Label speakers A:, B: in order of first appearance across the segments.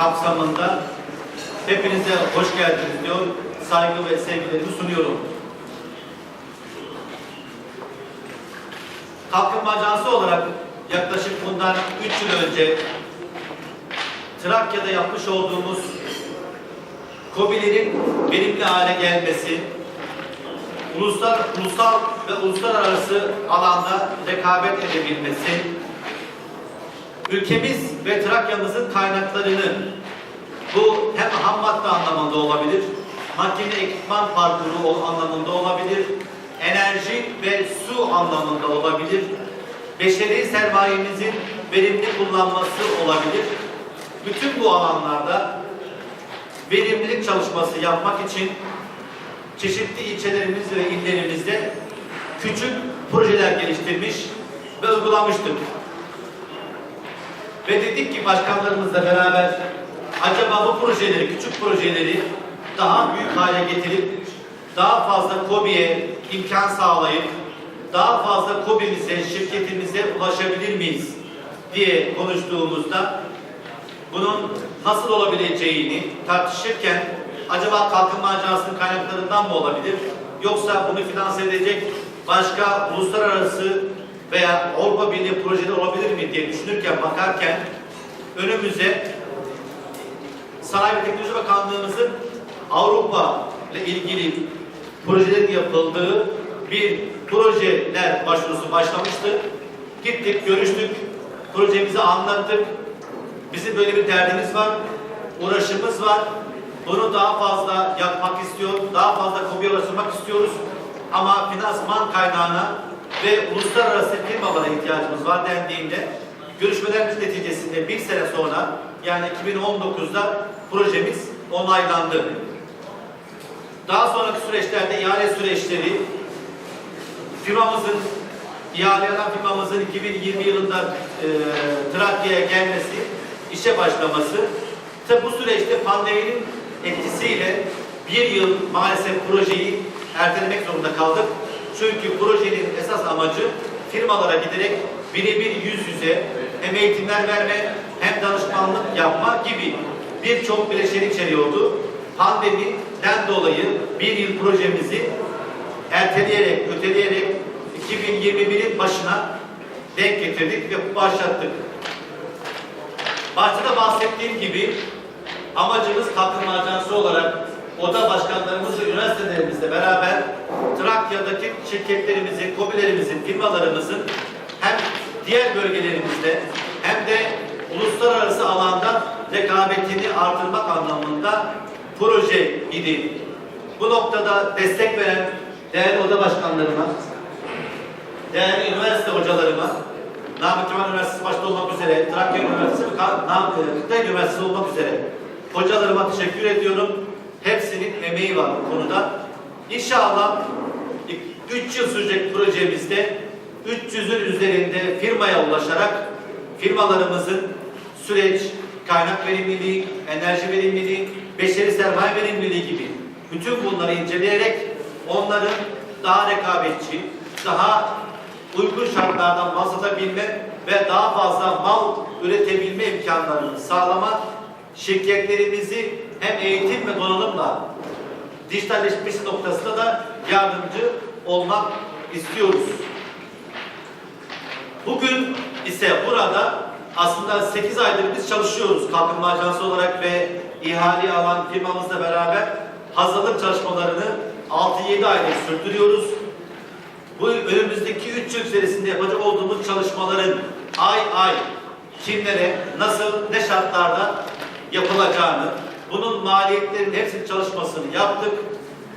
A: kapsamında hepinize hoş geldiniz diyor. Saygı ve sevgilerimi sunuyorum. Kalkınma Ajansı olarak yaklaşık bundan 3 yıl önce Trakya'da yapmış olduğumuz KOBİ'lerin verimli hale gelmesi, uluslar, ulusal ve uluslararası alanda rekabet edebilmesi, ülkemiz ve Trakya'mızın kaynaklarını bu hem ham madde anlamında olabilir, makine ekipman parkuru anlamında olabilir, enerji ve su anlamında olabilir, beşeri sermayemizin verimli kullanması olabilir. Bütün bu alanlarda verimlilik çalışması yapmak için çeşitli ilçelerimiz ve illerimizde küçük projeler geliştirmiş ve uygulamıştık. Ve dedik ki başkanlarımızla beraber acaba bu projeleri, küçük projeleri daha büyük hale getirip daha fazla KOBİ'ye imkan sağlayıp daha fazla KOBİ'mize, şirketimize ulaşabilir miyiz diye konuştuğumuzda bunun nasıl olabileceğini tartışırken acaba Kalkınma Ajansı'nın kaynaklarından mı olabilir? Yoksa bunu finanse edecek başka uluslararası veya Avrupa Birliği projeleri olabilir mi diye düşünürken, bakarken önümüze Sanayi ve Teknoloji Bakanlığımızın Avrupa ile ilgili projelerin yapıldığı bir projeler başvurusu başlamıştı. Gittik, görüştük, projemizi anlattık. Bizim böyle bir derdimiz var, uğraşımız var. Bunu daha fazla yapmak istiyor, daha fazla kobiye ulaştırmak istiyoruz. Ama finansman kaynağına ve uluslararası firmalara ihtiyacımız var dendiğinde görüşmeler neticesinde bir sene sonra yani 2019'da projemiz onaylandı. Daha sonraki süreçlerde ihale süreçleri firmamızın ihale alan firmamızın 2020 yılında e, Trakya'ya gelmesi, işe başlaması. Tabi bu süreçte pandeminin etkisiyle bir yıl maalesef projeyi ertelemek zorunda kaldık. Çünkü projenin esas amacı firmalara giderek birebir yüz yüze hem eğitimler verme hem danışmanlık yapma gibi birçok bileşeni içeriyordu. Pandemiden dolayı bir yıl projemizi erteleyerek, öteleyerek 2021'in başına denk getirdik ve başlattık. Başta da bahsettiğim gibi amacımız kalkınma ajansı olarak oda başkanlarımız ve üniversitelerimizle beraber Trakya'daki şirketlerimizin, kobilerimizin, firmalarımızın hem diğer bölgelerimizde hem de uluslararası alanda rekabetini artırmak anlamında proje idi. Bu noktada destek veren değerli oda başkanlarıma, değerli üniversite hocalarıma, Namık Kemal Üniversitesi başta olmak üzere, Trakya Üniversitesi, Ka- Nam- e, Kıtay Üniversitesi olmak üzere hocalarıma teşekkür ediyorum. Hepsinin emeği var bu konuda. İnşallah 3 yıl sürecek projemizde 300'ün üzerinde firmaya ulaşarak firmalarımızın süreç, kaynak verimliliği, enerji verimliliği, beşeri sermaye verimliliği gibi bütün bunları inceleyerek onların daha rekabetçi, daha uygun şartlardan bahsedebilme ve daha fazla mal üretebilme imkanlarını sağlama şirketlerimizi hem eğitim ve donanımla dijitalleşmesi noktasında da yardımcı olmak istiyoruz. Bugün ise burada aslında 8 aydır biz çalışıyoruz kalkınma ajansı olarak ve ihale alan firmamızla beraber hazırlık çalışmalarını 6-7 aydır sürdürüyoruz. Bu önümüzdeki 3 yıl içerisinde yapacak olduğumuz çalışmaların ay ay kimlere, nasıl, ne şartlarda yapılacağını, bunun maliyetlerinin hepsinin çalışmasını yaptık,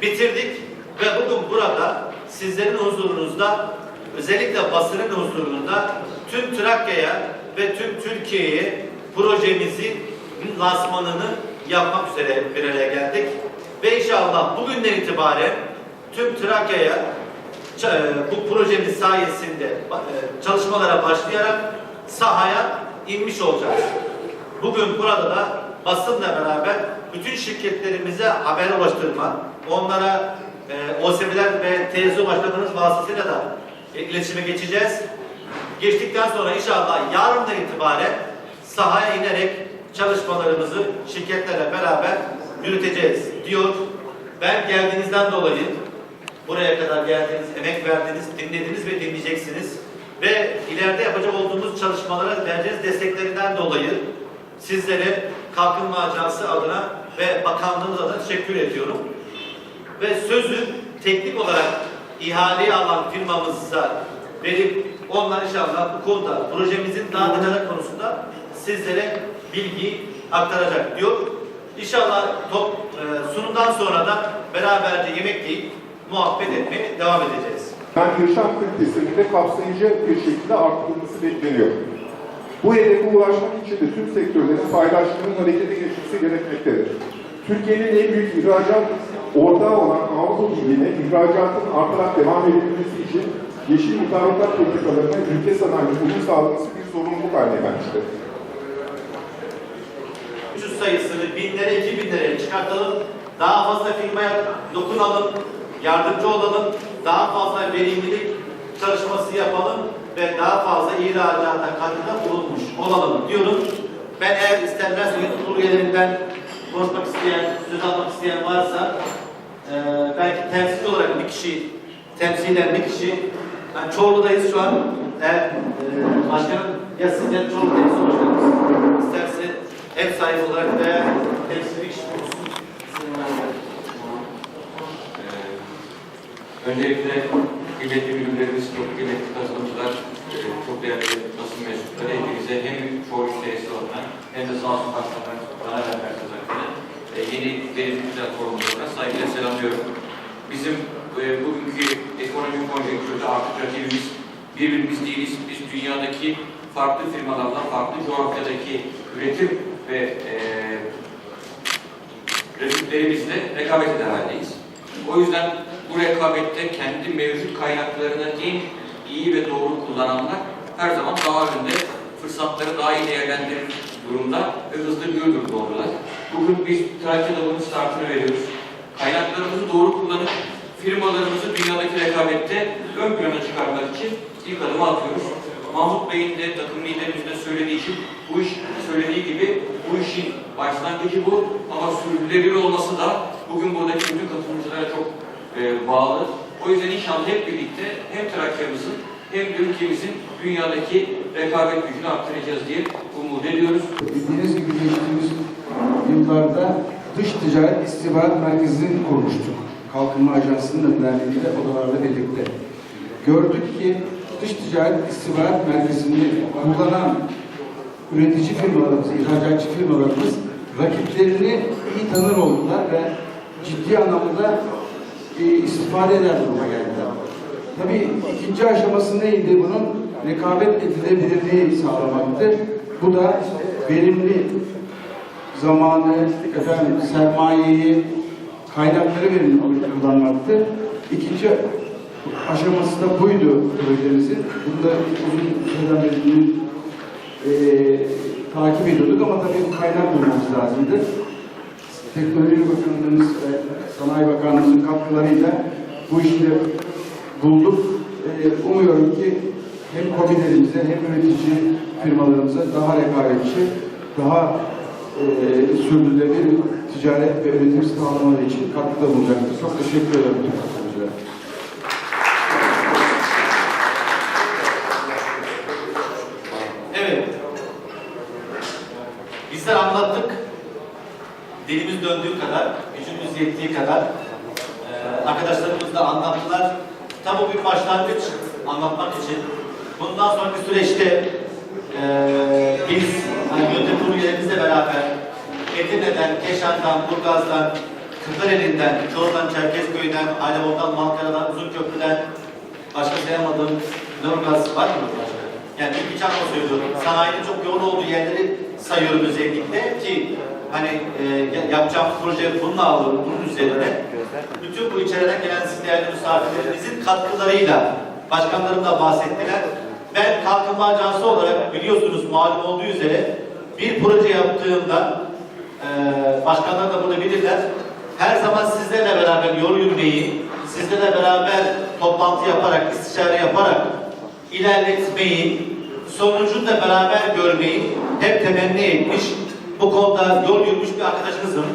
A: bitirdik ve bugün burada sizlerin huzurunuzda, özellikle basının huzurunda tüm Trakya'ya ve tüm Türkiye'ye projemizin lansmanını yapmak üzere bir araya geldik. Ve inşallah bugünden itibaren tüm Trakya'ya e, bu projemiz sayesinde e, çalışmalara başlayarak sahaya inmiş olacağız. Bugün burada da basınla beraber bütün şirketlerimize haber ulaştırma, onlara e, OSB'ler ve TSO başkanlarımız vasıtasıyla da e, iletişime geçeceğiz. Geçtikten sonra inşallah yarından itibaren sahaya inerek çalışmalarımızı şirketlerle beraber yürüteceğiz diyor. Ben geldiğinizden dolayı buraya kadar geldiniz, emek verdiniz, dinlediniz ve dinleyeceksiniz. Ve ileride yapacak olduğumuz çalışmalara vereceğiniz desteklerinden dolayı sizlere Kalkınma Ajansı adına ve bakanlığımız adına teşekkür ediyorum. Ve sözü teknik olarak ihaleyi alan firmamıza verip onlar inşallah bu konuda projemizin daha detaylı konusunda sizlere bilgi aktaracak diyor. İnşallah top, e, sunumdan sonra da beraberce yemek yiyip muhabbet etmeye devam edeceğiz.
B: Yani yaşam kalitesinin de kapsayıcı bir şekilde arttırılması bekleniyor. Bu hedefe ulaşmak için de tüm sektörlerin paydaşlığının harekete geçmesi gerekmektedir. Türkiye'nin en büyük ihracat ortağı olan Avrupa Birliği'ne ihracatın artarak devam edilmesi için yeşil mutabakat politikalarına ülke sanayinin uyum sağlaması bir sorumluluk haline gelmiştir.
A: 300 sayısını binlere, iki binlere çıkartalım. Daha fazla firmaya dokunalım, yardımcı olalım, daha fazla verimlilik çalışması yapalım ve daha fazla ihracata katkıda bulunmuş olalım diyorum. Ben eğer istenmez yönetim üyelerinden konuşmak isteyen, söz almak isteyen varsa eee belki temsil olarak bir kişi, temsilen bir kişi yani Çorlu'dayız şu an. Eğer eee başkanım ya siz ya Çorlu'dayız başkanım. İsterse ev sahibi olarak veya temsil bir kişi olsun.
C: Ee, Öncelikle kıymetli müdürlerimiz, çok kıymetli katılımcılar, e, değerli basın mensupları hepinize hem Çoğu Seyirci adına hem de sağ olsun başkanlar bana vermek adına e, yeni verimli platformumuza saygıyla selamlıyorum. Bizim e, bugünkü ekonomik konjonktürde artık rakibimiz birbirimiz değiliz. Biz dünyadaki farklı firmalarla, farklı coğrafyadaki üretim ve e, rakiplerimizle rekabet eder haldeyiz. O yüzden bu rekabette kendi mevcut kaynaklarını en iyi ve doğru kullananlar her zaman daha önde, fırsatları daha iyi değerlendirir durumda ve hızlı büyür durumda olurlar. Bugün biz Trakya'da bunun startını veriyoruz. Kaynaklarımızı doğru kullanıp firmalarımızı dünyadaki rekabette ön plana çıkarmak için ilk adımı atıyoruz. Mahmut Bey'in de takım liderimizin de söylediği için bu iş söylediği gibi bu işin başlangıcı bu ama sürdürülebilir olması da bugün buradaki bütün katılımcılara çok e, bağlı. O yüzden inşallah hep birlikte hem Trakya'mızın hem ülkemizin dünyadaki rekabet gücünü arttıracağız diye umut ediyoruz.
D: Bildiğiniz gibi geçtiğimiz yıllarda dış ticaret istihbarat merkezini kurmuştuk. Kalkınma Ajansı'nın önderliğinde odalarda birlikte. Gördük ki dış ticaret istihbarat merkezini kullanan üretici firmalarımız, ihracatçı firmalarımız rakiplerini iyi tanır oldular ve ciddi anlamda e, istifade eder duruma geldiler. Tabii ikinci aşaması neydi bunun? Rekabet edilebilirliği sağlamaktı. Bu da verimli zamanı, efendim sermayeyi, kaynakları verimli kullanmaktı. İkinci aşaması da buydu projemizin. Bunu da uzun süreden beri e, takip ediyorduk ama tabii kaynak bulmamız lazımdı. Teknoloji Bakanlığımız ve Sanayi Bakanlığımızın katkılarıyla bu işi bulduk. Ee, umuyorum ki hem kobilerimize hem üretici firmalarımıza daha rekabetçi, daha e, sürdürülebilir ticaret ve üretim sağlamaları için katkıda bulunacaktır. Çok teşekkür ederim.
A: Evet. Bizler anlattık. Dilimiz döndüğü kadar, gücümüz yettiği kadar eee arkadaşlarımız da anlattılar. Tam bu bir başlangıç anlatmak için. Bundan sonraki süreçte eee biz hani yönetim kurulu üyelerimizle beraber Edirne'den, Keşan'dan, Burgaz'dan, Kırklareli'nden, Çorlu'dan, Çerkezköy'den, Ayvalık'tan, Malkara'dan, Uzunköprü'den, başka sayamadığım Nurgaz var mı başka? Yani bir çarpma söylüyorum. Sanayinin çok yoğun olduğu yerleri sayıyorum özellikle ki hani e, ya- yapacağımız proje bununla alır, bunun üzerine. Bütün bu içeriden gelen siz değerli misafirlerimizin katkılarıyla başkanlarım da bahsettiler. Ben Kalkınma Ajansı olarak biliyorsunuz malum olduğu üzere bir proje yaptığımda e, başkanlar da burada bilirler. Her zaman sizlerle beraber yol yürümeyi, sizlerle beraber toplantı yaparak, istişare yaparak ilerletmeyi, sonucunu da beraber görmeyi hep temenni etmiş bu konuda yol yürümüş bir arkadaşınızım.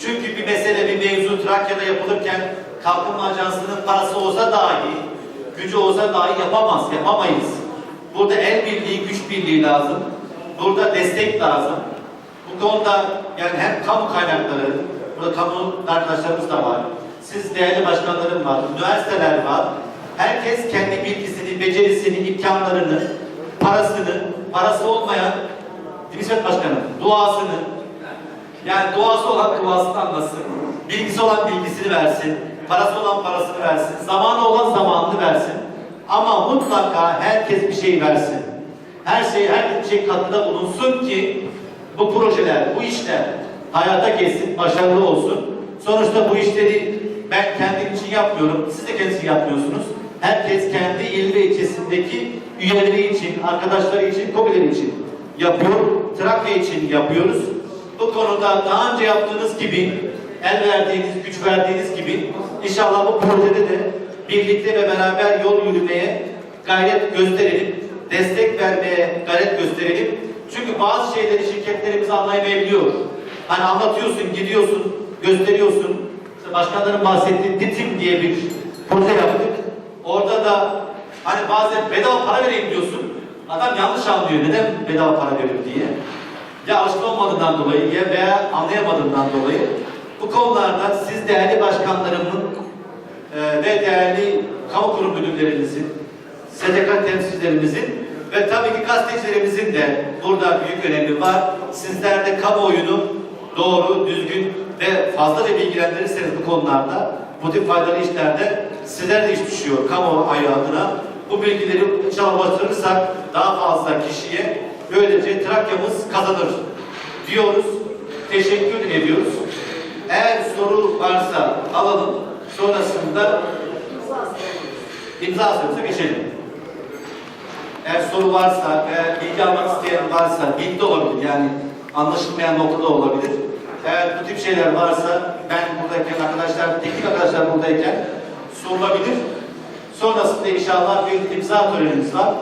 A: Çünkü bir mesele, bir mevzu Trakya'da yapılırken Kalkınma Ajansı'nın parası olsa dahi, gücü olsa dahi yapamaz, yapamayız. Burada el birliği, güç birliği lazım. Burada destek lazım. Bu konuda yani hem kamu kaynakları, burada kamu arkadaşlarımız da var. Siz değerli başkanlarım var, üniversiteler var. Herkes kendi bilgisini, becerisini, imkanlarını, parasını, parası olmayan Divisyon Başkanı, duasını, yani duası olan duasını anlasın, bilgisi olan bilgisini versin, parası olan parasını versin, zamanı olan zamanını versin. Ama mutlaka herkes bir şey versin. Her şey, herkes bir şey katkıda bulunsun ki bu projeler, bu işler hayata geçsin, başarılı olsun. Sonuçta bu işleri ben kendim için yapmıyorum, siz de kendisi yapmıyorsunuz. Herkes kendi il ve ilçesindeki üyeleri için, arkadaşları için, kobileri için yapıyor. Trakya için yapıyoruz. Bu konuda daha önce yaptığınız gibi, el verdiğiniz, güç verdiğiniz gibi inşallah bu projede de birlikte ve beraber yol yürümeye gayret gösterelim. Destek vermeye gayret gösterelim. Çünkü bazı şeyleri şirketlerimiz anlayamayabiliyor. Hani anlatıyorsun, gidiyorsun, gösteriyorsun. İşte başkanların bahsettiği DİTİM diye bir proje yaptık. Orada da hani bazen bedava para vereyim diyorsun. Adam yanlış anlıyor. Neden bedava para veriyor diye. Ya alışkın olmadığından dolayı ya veya anlayamadığından dolayı bu konularda siz değerli başkanlarımın e, ve değerli kamu kurum müdürlerimizin, STK temsilcilerimizin ve tabii ki gazetecilerimizin de burada büyük önemi var. Sizler de kamuoyunu doğru, düzgün ve fazla da bilgilendirirseniz bu konularda bu tip faydalı işlerde sizler de iş düşüyor kamuoyu adına. Bu bilgileri inşallah ulaştırırsak daha fazla kişiye böylece Trakya'mız kazanır diyoruz. Teşekkür ediyoruz. Eğer soru varsa alalım. Sonrasında imza sözü geçelim. Eğer soru varsa, eğer bilgi almak isteyen varsa, bilgi de olabilir yani anlaşılmayan noktada olabilir. Eğer bu tip şeyler varsa ben buradayken arkadaşlar, teknik arkadaşlar buradayken sorulabilir. Sonrasında inşallah bir imza törenimiz var.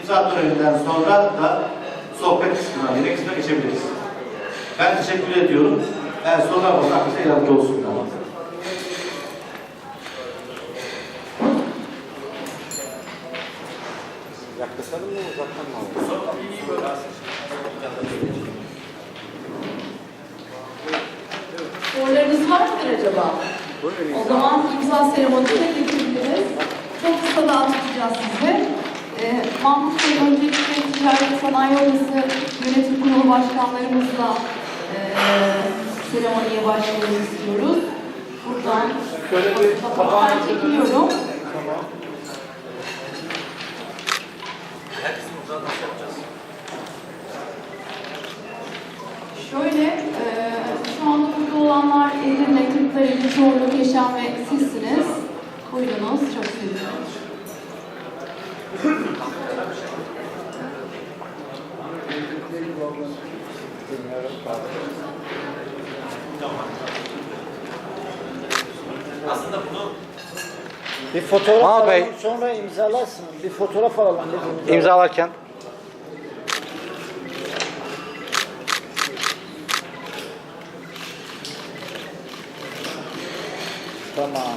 A: İmza töreninden sonra da sohbet kısmına, yemek kısmına geçebiliriz. Ben teşekkür ediyorum. Eğer sorular varsa arkadaşlar yardımcı olsunlar.
E: Yaklaşalım mı uzaktan mı alalım?
F: Sorularınız var mıdır acaba? O zaman imza seremonisine geçebiliriz. Çok kısa dağıtacağız size. Ee, Mahmut Bey öncelikle Ticaret Sanayi Odası Yönetim Kurulu Başkanlarımızla e, seremoniye başlamak istiyoruz. Buradan kapaklar çekiliyorum. Şöyle, e, şu anda burada olanlar Edirne, Kırklareli, Çorlu, Keşan ve sizsiniz. Buyurunuz, çok
A: Aslında bunu
G: Bir fotoğraf alalım
E: Bey.
G: sonra imzalarsın. Bir fotoğraf alalım. biz.
E: İmzalarken.
G: Tamam.